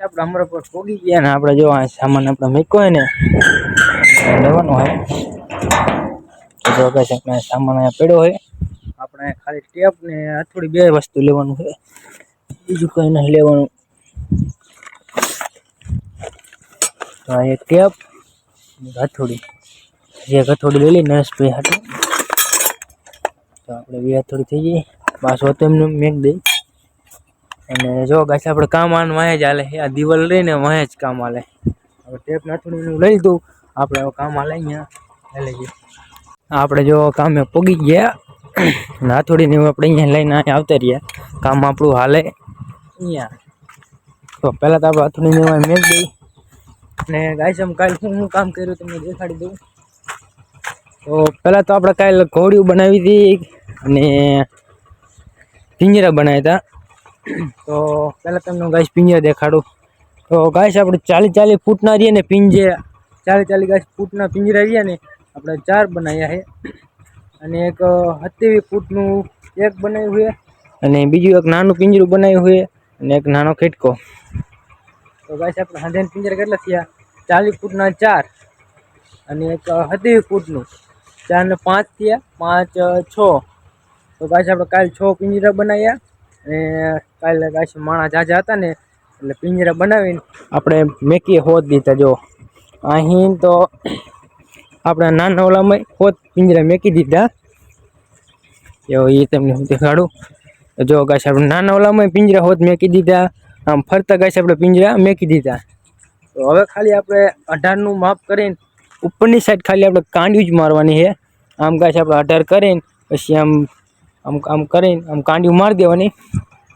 આપણે અમારા પર પોગી ગયા ને આપણે જો આ સામાન આપણે મૂક્યો હોય ને લેવાનો હોય. તો જો કઈ આપણે સામાન અહીંયા પડ્યો હોય. આપણે ખાલી ટેપ ને થોડી બે વસ્તુ લેવાનું છે. બીજું કઈ નથી લેવાનું. તો આ એક ટેપ હથોડી. જે હથોડી લઈ લઈ નરેશભાઈ હાટું. તો આપણે બે હથોડી થઈ ગઈ. પાછો તેમને મેક દઈ. અને જો ગાછ આપણે કામ આન વાંહે જ હાલે આ દિવાલ રહીને વાંહે જ કામ હાલે હવે ટેપ નાથોડીનું લઈ લીધું. આપણે હવે કામ હાલે અહીંયા. હાલે છે. આપણે જો કામે પોગી ગયા. નાથોડીને આપણે અહીંયા લઈને અહીંયા આવતા રહ્યા. કામ આપણું હાલે અહીંયા. તો પહેલાં તો આપણે હાથોડીને એમાં મેક દઈ અને ગાઈસ આમ કાલે હું હું કામ કર્યું તમને દેખાડી દઉં. તો પહેલાં તો આપણે કાલે ઘોડીઓ બનાવી હતી. અને પિંજરા બનાવ્યા હતા. તો પહેલાં તમને ગાઈસ પિંજરા દેખાડું. તો ગાઈસ આપણે ચાલી ચાલી ફૂટના રહીએ ને પિંજે ચાલી ચાલી ગાઈસ ફૂટના પિંજરા રહ્યા ને આપણે ચાર બનાવ્યા છે. અને એક સત્યાવીસ ફૂટનું એક બનાવ્યું છે. અને બીજું એક નાનું પિંજરું બનાવ્યું છે અને એક નાનો ખીટકો તો ગાઈસ આપણે હાંધેન પિંજરા કેટલા થયા? ચાલીસ ફૂટના ચાર. અને એક સત્યાવીસ ફૂટનું. ચાર ને પાંચ થયા. પાંચ અ, છ. તો ગાઈસ આપણે કાલે છ પિંજરા બનાવ્યા. અને કાલે ગાઈસ માણસ જાજા હતા ને, એટલે પિંજરા બનાવીને આપણે મેકીએ હોત દીધા જો. અહીં તો આપણે નાના ઓલામાં હોત પિંજરા મેકી દીધા. એવો એ તમને હું દેખાડું. તો જો ગાઈસ આપણે નાના ઓલામાં પિંજરા હોત મેકી દીધા. આમ ફરતા ગાઈસ આપણે પિંજરા મેકી દીધા. તો હવે ખાલી આપણે અઢારનું માપ કરીને ઉપરની સાઈડ ખાલી આપણે કાંડિયું જ મારવાની છે. આમ ગાઈસ આપણે અઢાર કરીને, પછી આમ આમ આમ કરીને, આમ કાંડિયું મારી દેવાની.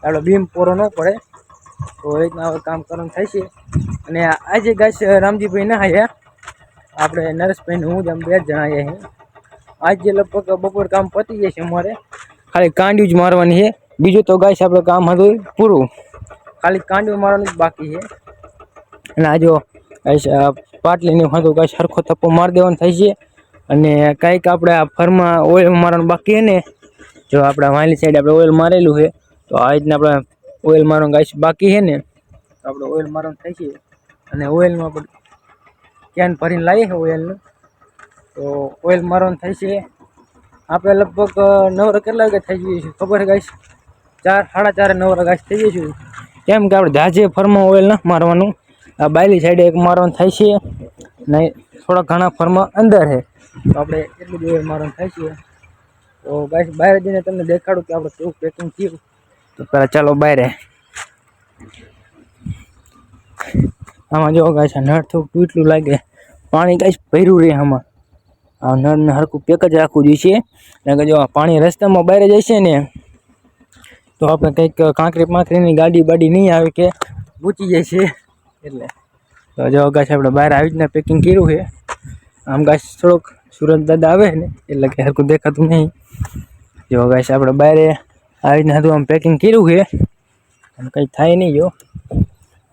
આપણે બીમ પૂરો ન પડે. તો એ રીતના હવે કામ કરવાનું થાય છે. અને આજે ગાઈસ રામજીભાઈ ના આવ્યા આપણે નરેશભાઈને હું જ આમ બે જ જણા આવ્યા છે આજે લગભગ બપોર કામ પતી જશે અમારે. ખાલી કાંડિયું જ મારવાની છે. બીજું તો ગાઈસ આપણે કામ હતું પૂરું. ખાલી કાંડિયું મારવાનું જ બાકી છે. અને આ જો ગાઈસ પાટલીને હતું ગાય સરખો થપ્પો મારી દેવાનો થાય છે. અને કંઈક આપણે આ ફરમાં ઓઇલ મારવાનું બાકી છે ને, જો આપણે વાલી સાઈડ આપણે ઓઇલ મારેલું છે. તો આ રીતના આપણે ઓઇલ મારવાનું ગાઈશ. બાકી છે ને, તો આપણે ઓઇલ મારવાનું થાય છે. અને ઓઇલમાં આપણે કેન ભરીને લાવીએ છીએ ઓઇલનું તો ઓઇલ મારવાનું થાય છે. આપણે લગભગ નવરા કેટલા વાગે થઈ જઈએ છીએ? ખબર છે ગાઈશ ચાર, સાડા ચારે નવરા ગાઈસ થઈ જઈશું કેમ કે આપણે જાજે ફરમાં ઓઇલ ના મારવાનું. આ બાયલી સાઈડે એક મારવાનું થાય છે. ને થોડા ઘણા ફરમાં અંદર છે. તો આપણે એટલું જ ઓઇલ મારવાનું થાય છે. તો બાય બહાર જઈને તમને દેખાડું કે આપણે કેવું પેકિંગ થયું. તો પેલા ચાલો બહાર આમાં જો ગાઈસ છે, નળ થોડું તૂટલું લાગે. પાણી કાંઈ ભર્યું રહે આમાં. આ નળને હરખું પેક જ રાખવું જોઈએ કારણ કે જો પાણી રસ્તામાં બહાર જશે ને, તો આપણે કંઈક કાંકરી પાંકરીની ગાડી બાડી નહીં આવે કે પૂછી જાય છે. એટલે તો જો ગાઈસ આપણે બહાર આવી રીતના પેકિંગ કર્યું છે. આમ ગાઈસ થોડોક સુરત દાદા આવે ને, એટલે કે હરખું દેખાતું નહીં. જો ગાઈસ આપણે બહાર આવી રીતના હતું આમ પેકિંગ કર્યું છે. આમ કંઈ થાય નહીં જો.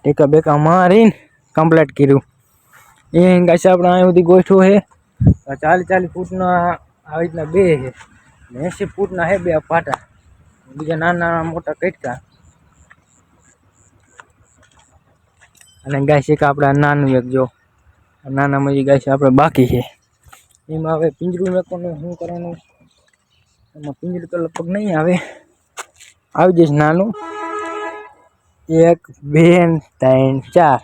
ટેકા બેકા મારીને કમ્પ્લીટ કર્યું. એ ગાઈસ આપણે અહીં સુધી ગોઠવું છે. તો ચાલીસ ચાલીસ ફૂટના આવી રીતના બે છે. ને એંસી ફૂટના છે બે પાટા. બીજા નાના નાના મોટા કટકા. અને ગાય છે કે આપણે આ નાનું એક જો. આ નાનામાં જે ગાય છે આપણે બાકી છે. એમાં હવે પિંજરું મેકવાનું શું કરવાનું? એમાં પિંજરું તો લગભગ નહીં આવે. આવી જઈશ નાનું. એક, બે ત્રણ, ચાર.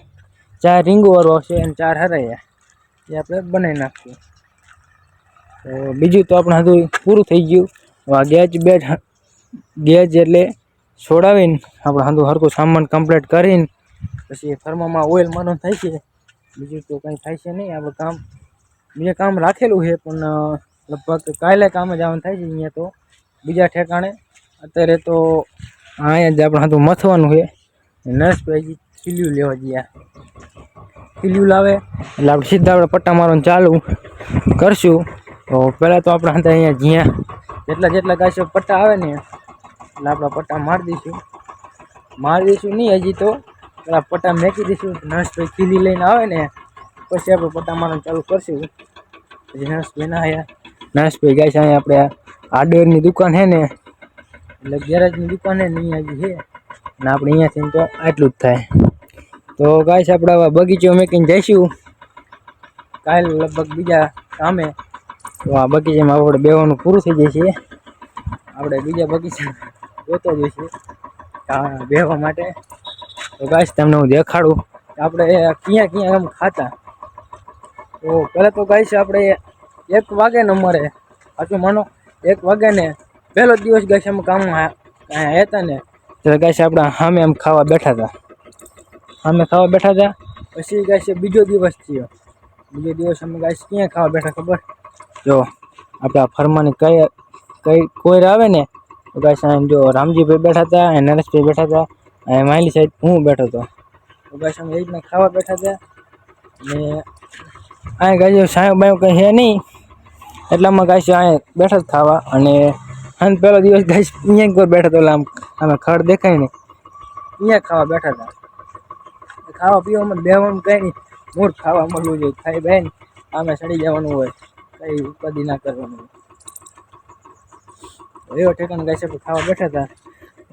ચાર રીંગો વાળો આવશે અને ચાર હરાયા. એ આપણે બનાવી નાખીએ. તો બીજું તો આપણે હતું પૂરું થઈ ગયું. આ ગેજ બેટ ગેજ એટલે છોડાવીને આપણે હંધું હરખું સામાન કમ્પ્લીટ કરીને પછી ફર્મામાં ઓઇલ માનો થાય છે. બીજું તો કંઈ થાય છે નહીં. આપણે કામ, બીજે કામ રાખેલું છે, પણ લગભગ કાલે કામ જ આવવાનું થાય છે અહીંયા તો. બીજા ઠેકાણે અત્યારે તો અહીંયા જ આપણે હતું મથવાનું છે. નર્સભાઈ ખીલ્યું લેવા ગયા. ખીલ્યું લાવે. એટલે આપણે સીધા આપણે પટ્ટા મારવાનું ચાલુ કરશું. તો પહેલાં તો આપણે હતા અહીંયા જ્યાં જેટલા જેટલા કાશો પટ્ટા આવે ને, એટલે આપણે પટ્ટા મારી દઈશું. મારી દઈશું નહીં હજી તો. પેલા પટ્ટા મેકી દઈશું. નર્સભાઈ ખીલી લઈને આવે ને, પછી આપણે પટ્ટા મારવાનું ચાલુ કરશું. પછી નર્સભાઈ ના આવ્યા. નર્સભાઈ ગાય છે અહીંયા આપણે હાર્ડવેરની દુકાન છે ને એટલે ગેરેજની દુકાન ને અહીંયા હજી છે ને આપણે અહીંયાથી તો આટલું જ થાય. તો ગાઈસ, આપણે હવે બગીચો મેકીને જઈશું. કાલ લગભગ બીજા કામે તો આ બગીચામાં આપણે બેવાનું પૂરું થઈ જાય છે આપણે બીજા બગીચા જોતો જઈશું. બેહવા માટે. તો ગાઈસ, તમને હું દેખાડું. આપણે ક્યાં ક્યાં આમ ખાતા. તો પહેલાં તો ગાઈસ, આપણે એક વાગે નંબરે સાચું માનો? એક વાગે ને પહેલો દિવસ ગાઈસ અમે કામમાં હતા ને ત્યારે ગાઈસ આપણે સામે આમ ખાવા બેઠા હતા. સામે ખાવા બેઠા હતા, પછી ગાઈસ બીજો દિવસ થયો. બીજો દિવસ અમે ગાઈસ ક્યાં ખાવા બેઠા ખબર? જો, આપણે આ ફરમાની કઈ કઈ કોઈ આવે ને, તો ગાઈસ આમ જો રામજીભાઈ બેઠા હતા અને નરેશભાઈ બેઠા હતા અને માયલી સાઈડ હું બેઠો હતો. તો ગાઈસ અમે એ રીતના ખાવા બેઠા હતા. ને અહીંયા ગાઈસ સાહેબ બાયો કંઈ છે નહીં. એટલામાં ગાઈસ અહીંયા બેઠા જ ખાવા અને હાલ પહેલો દિવસ ગાઈશ અહીંયા એક વાર બેઠા તો આમ અમે ખડ દેખાય ને. અહીંયા ખાવા બેઠા હતા ખાવા પીવામાં બેવાનું કંઈ નહીં મૂળ ખાવા મળવું જોઈએ. ખાઈ બેન આમે સડી જવાનું હોય. કંઈ ઉપાધિ ના કરવાનું એવો ઠેકાણ ગાઈસ આપણે ખાવા બેઠા હતા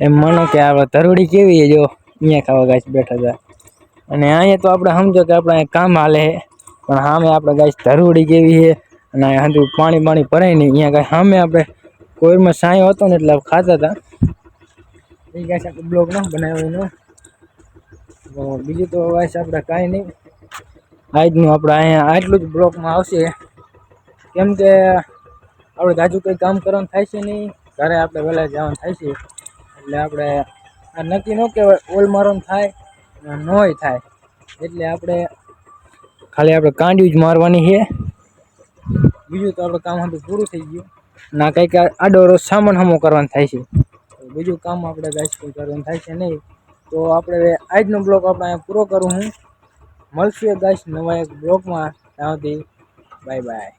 એમ માનો કે આપણે તરુડી કેવી જો અહીંયા ખાવા ગાઈશ બેઠા હતા અને અહીંયા તો આપણે સમજો કે આપણે અહીંયા કામ હાલે પણ સામે આપણે ગાઈસ ધરુડી કેવી છે. અને અહીંયા પાણી પાણી ભરાય નહીં અહીંયા કાંઈ સામે આપણે કોઈમાં સાંયો હતો ને એટલે ખાતા હતા. એ ગાઈસ આપણે બ્લોગ ન બનાવ્યો એનો. તો બીજું તો ગાઈસ આપણે કાંઈ નહીં. આજનું આપણે અહીંયા આટલું જ બ્લોગમાં આવશે. કેમ કે આપણે જાજુ કંઈ કામ કરવાનું થાય છે નહીં. ઘરે આપણે વહેલા જવાનું થાય છે. એટલે આપણે આ નક્કી ન કહેવાય ઓલ મારવાનું થાય નોય થાય. એટલે આપણે ખાલી આપણે કાંડિયું જ મારવાની છે. બીજું તો આપણે કામ હતું પૂરું થઈ ગયું. ના કંઈક આડો સામાન હમો કરવાનું થાય છે. બીજું કામ આપણે ગાઈસ કોઈ કરવાનું થાય છે નહીં. તો આપણે આજનો બ્લોગ આપણે અહીંયા પૂરો કરું હું. મળશે ગાઈસ નવા એક બ્લોગમાં ત્યાં બાય બાય.